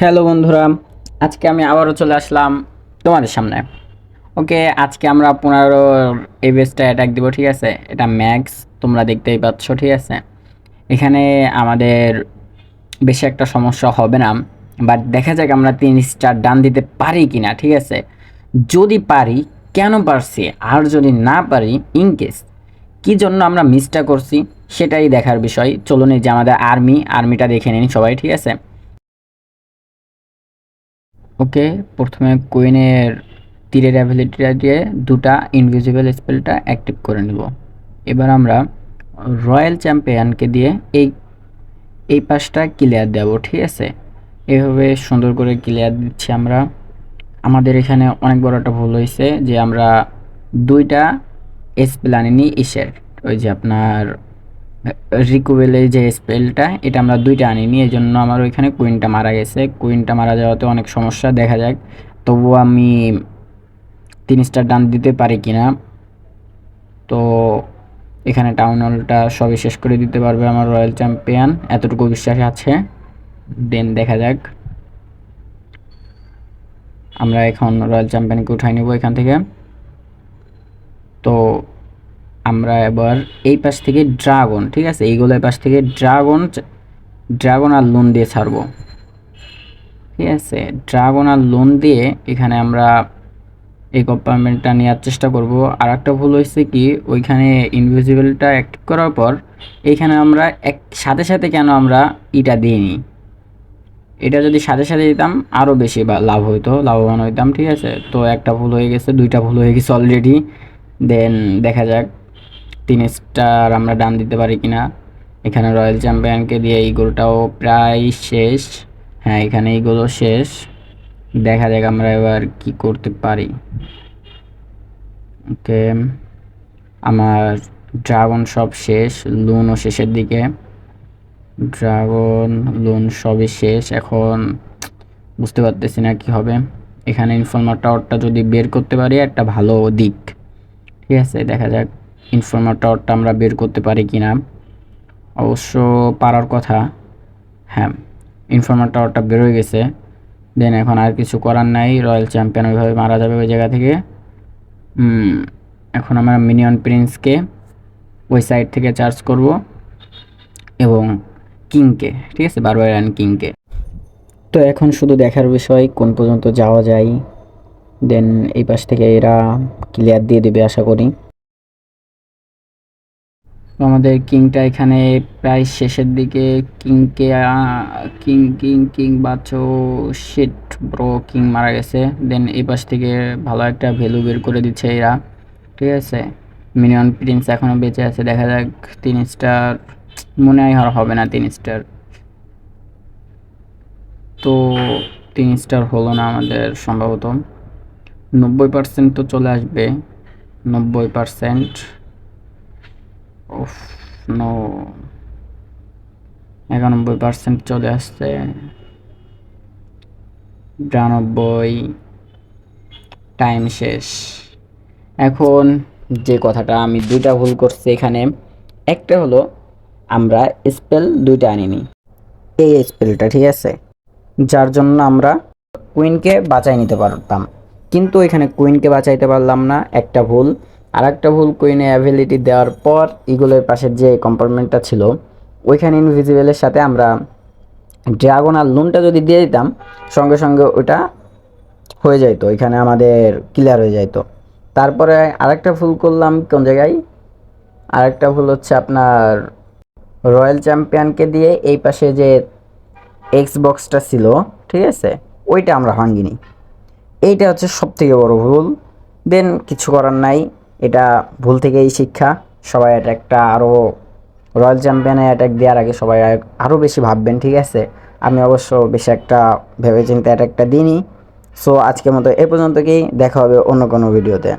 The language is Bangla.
হ্যালো বন্ধুরা, আজকে আমি আবারও চলে আসলাম তোমাদের সামনে। ওকে, আজকে আমরা পনেরো এই বেসটা অ্যাটাক দিব, ঠিক আছে? এটা ম্যাক্স তোমরা দেখতেই পাচ্ছ, ঠিক আছে? এখানে আমাদের বেশি একটা সমস্যা হবে না বাট দেখা যাক আমরা তিন স্টার ডান দিতে পারি কি না ঠিক আছে? যদি পারি, কেন পারছি? আর যদি না পারি ইনকেস কি জন্য আমরা মিসটা করছি, সেটাই দেখার বিষয়। চলুন এই যে আমাদের আর্মি আর্মিটা দেখে নিন সবাই, ঠিক আছে? ওকে, প্রথমে কুইনের তীরের অ্যাবিলিটিটা দিয়ে দুটা ইনভিজিবল স্পেলটা অ্যাক্টিভ করে নেব। এবার আমরা রয়্যাল চ্যাম্পিয়নকে দিয়ে এই এই পাশটা ক্লিয়ার দেব, ঠিক আছে? এভাবে সুন্দর করে ক্লিয়ার দিচ্ছি আমরা। আমাদের এখানে অনেক বড় একটা ভুল হয়েছে যে আমরা দুইটা স্পেল আনিনি, ইসের। ওই যে আপনার রিকুবেলের যে স্পেলটা এটা আমরা দুইটা আনিনি এই জন্য আমার ওইখানে কুইনটা মারা গেছে। কুইনটা মারা যাওয়াতে অনেক সমস্যা দেখা যাক। তবুও আমি তিন স্টার ডান দিতে পারি কিনা। তো এখানে টাউন হলটা সবই শেষ করে দিতে পারবে আমার রয়্যাল চ্যাম্পিয়ন এতটুকু বিশ্বাস আছে। দেন দেখা যাক। আমরা এখন রয়্যাল চ্যাম্পিয়নকে উঠাই নিব এখান থেকে। তো আমরা এবার এই পাশ থেকে ড্রাগন ঠিক আছে? এইগুলোর পাশ থেকে ড্রাগন ড্রাগন আর লোন দিয়ে ছাড়বো। ঠিক আছে? ড্রাগন আর লোন দিয়ে এখানে আমরা এই কম্পার্টমেন্টটা নেওয়ার চেষ্টা করব। আর একটা ভুল হয়েছে কি? ওইখানে ইনভিজিবলটা অ্যাক্টিভ করার পর এইখানে আমরা এক, সাথে সাথে কেন আমরা ইটা দিইনি? এটা যদি সাথে সাথে দিতাম আরও বেশি বা লাভ হইতো, লাভবান হইতাম, ঠিক আছে? তো একটা ভুল হয়ে গেছে, দুইটা ভুল হয়ে গেছে অলরেডি দেন দেখা যাক। তিন স্টার আমরা ডান দিতে পারি কিনা। এখানে রয়্যাল চ্যাম্পিয়নকে দিয়ে এই গোলটাও প্রায় শেষ। হ্যাঁ এখানে এই গোলও শেষ। দেখা যাক আমরা এবার কি করতে পারি। ওকে, আমার ড্রাগন সব শেষ লুনও শেষের দিকে। ড্রাগন লোন সবই শেষ। এখন বুঝতে পারতেছি না কি হবে। এখানে ইনফর্মার টাওয়ারটা যদি বের করতে পারি, একটা ভালো দিক। ঠিক আছে, দেখা যাক। ইনফর্মার টাওয়ারটা আমরা বের করতে পারি কি না অবশ্য পারার কথা। হ্যাঁ ইনফর্মার টাওয়ারটা বেরোয় গেছে। দেন এখন আর কিছু করার নাই। রয়্যাল চ্যাম্পিয়ন ওইভাবে মারা যাবে ওই জায়গা থেকে। এখন আমরা মিনিয়ন প্রিন্সকে ওই সাইড থেকে চার্জ করব। এবং কিংকে ঠিক আছে? বারবারিয়ান কিংকে তো এখন শুধু দেখার বিষয়, কোন পর্যন্ত যাওয়া যায়। দেন এই পাশ থেকে এরা ক্লিয়ার দিয়ে দেবে, আশা করি। আমাদের কিংটা এখানে প্রায় শেষের দিকে কিংকে কিং কিং কিং বাচ্চো শিট ব্রো কিং মারা গেছে। দেন এই পাশ থেকে ভালো একটা ভ্যালু বের করে দিচ্ছে এরা। ঠিক আছে? মিনিয়ন প্রিন্স এখনও বেঁচে আছে। দেখা যাক, তিন স্টার মনে হয় আর হবে না তিন স্টার তো তিন স্টার হলো না আমাদের সম্ভবত। নব্বই পার্সেন্ট তো চলে আসবে। নব্বই পার্সেন্ট নো একানব্বই পার্সেন্ট চলে আসছে। বিরানব্বই টাইম শেষ। এখন যে কথাটা আমি দুইটা ভুল করছি এখানে, একটা হলো আমরা স্পেল দুইটা আনিনি। এই স্পেলটা ঠিক আছে? যার জন্য আমরা কুইনকে বাঁচাই নিতে পারতাম। কিন্তু এখানে কুইনকে বাঁচাইতে পারলাম না, একটা ভুল। আর একটা ভুল কুইনে অ্যাবিলিটি দেওয়ার পর ইগুলের পাশের যে কম্পার্টমেন্টটা ছিল, ওইখানে ইনভিজিবলের সাথে আমরা ড্রাগন আর লুনটা যদি দিয়ে দিতাম, সঙ্গে সঙ্গে ওইটা হয়ে যাইতো এখানে আমাদের ক্লিয়ার হয়ে যাইতো। তারপরে আরেকটা ভুল করলাম কোন জায়গায়? আরেকটা ভুল হচ্ছে আপনার রয়্যাল চ্যাম্পিয়নকে দিয়ে এই পাশে যে এক্স বক্সটা ছিল, ঠিক আছে? ওইটা আমরা ভাঙ্গিনি। এইটা হচ্ছে সবথেকে বড় ভুল। দেন কিছু করার নাই। এটা ভুল থেকেই শিক্ষা। সবাই এটা একটা আরও রয়্যাল চ্যাম্পিয়নে অ্যাটাক দেওয়ার আগে সবাই আরও বেশি ভাববেন, ঠিক আছে? আমি অবশ্য বেশি একটা ভেবে চিন্তে অ্যাটাকটা দিইনি। সো আজকের মতো এ পর্যন্ত কি দেখা হবে অন্য কোনো ভিডিওতে